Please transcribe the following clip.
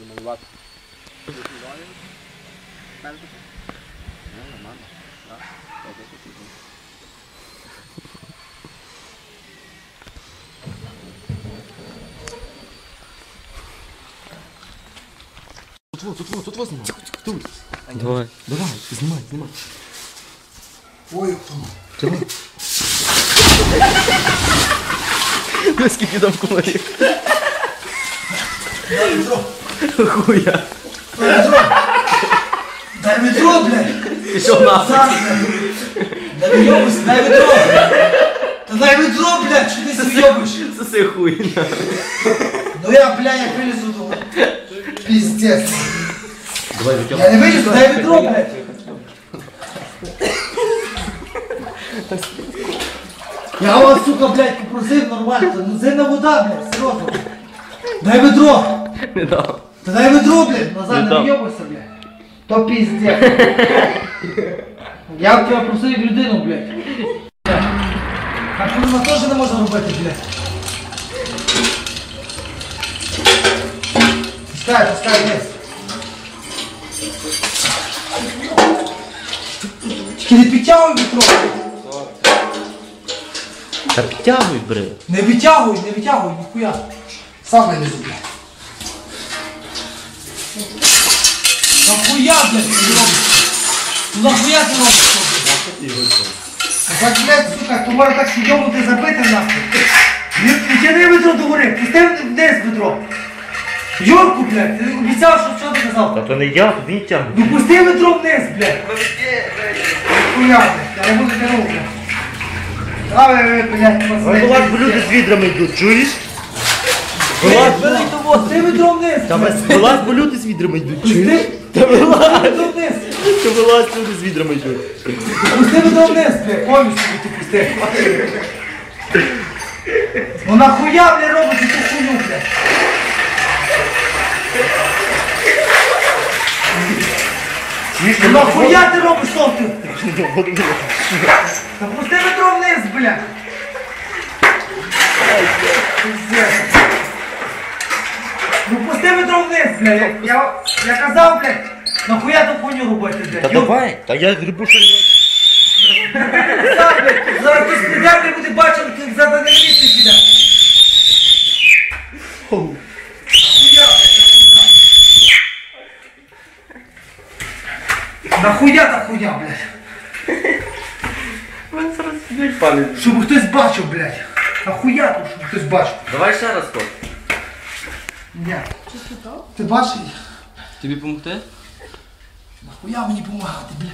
Буду малювати. Ну, нормально. Так, так, так, так, так. Тут вот, тут вот, тут вот знімай. Тут. Давай. Давай, знімай, знімай. Ой, хто? Скільки там комарів? Дай відро. Хуя. Дай відро, блядь. Пішов нахуй. Дай відро, дай відро. Та дай відро, блядь, що ти зйобиш? Соси хуй. Ну я, блядь, як вилізу, то... Піздець. Давай витягай. Я не вилізу, дай відро, блядь. Я вас, сука, блядь, попросив нормально. Ну зельна вода, блядь, серйозно. Дай відро. Не дав. Та дай ведро, блядь, назад Не не дам. вйобуйся, блядь. То піздець. Я в тебе просив як людину, блядь. А курва теж не можна робити, блядь. Пускай, пускай, вниз. Тільки не підтягуй вітро. Та підтягуй, бри. Не витягуй, не витягуй, ніхуя. Сам вилізу, блядь. Нахуя, блядь, ти робиш? Ну нахуя ти робиш. Так, блядь, сука, то може так сидьому забити нахуй. Не Потяни ведро до гори, пусти вниз ведро. Юрку, блядь, ти обіцяв, що що ти казав? Та то не я, він тягне. Ну пусти ведро вниз, блядь. Нахуя, блядь, я не буду тянув, блядь. Давай, блядь, пацани. Вилазь, бо люди з відрами йдуть, чуєш? Вилазь, Пусти ведро вниз, Та вилазь, бо люди з відрами йдуть, чуєш? Та вилазь, вниз. та вилазь, люди з відрами йдуть. Пусти ведро вниз, блядь, повністю ти пусти. Ну нахуя, блядь, робити ту хуйню, блядь? Ну нахуя ти робиш що? Та пусти ведро вниз, блядь. Пиздец. Пусти ведро вниз, блядь. Я, я, я казав, блядь, нахуя ту хуйню робити, блядь? Та Юр, давай, та я грибу, що блядь, Зараз хтось прийде, не буде бачити, ти зараз не місці піде. Нахуя та хуя, блядь? Мене зараз б'ють. Щоб хтось бачив, блядь. Нахуя тут, щоб хтось бачив? Давай ще раз Nie. Co to? Ty patrz. Ty mi pomohte? No jako ja mi pomáhá, ty ble.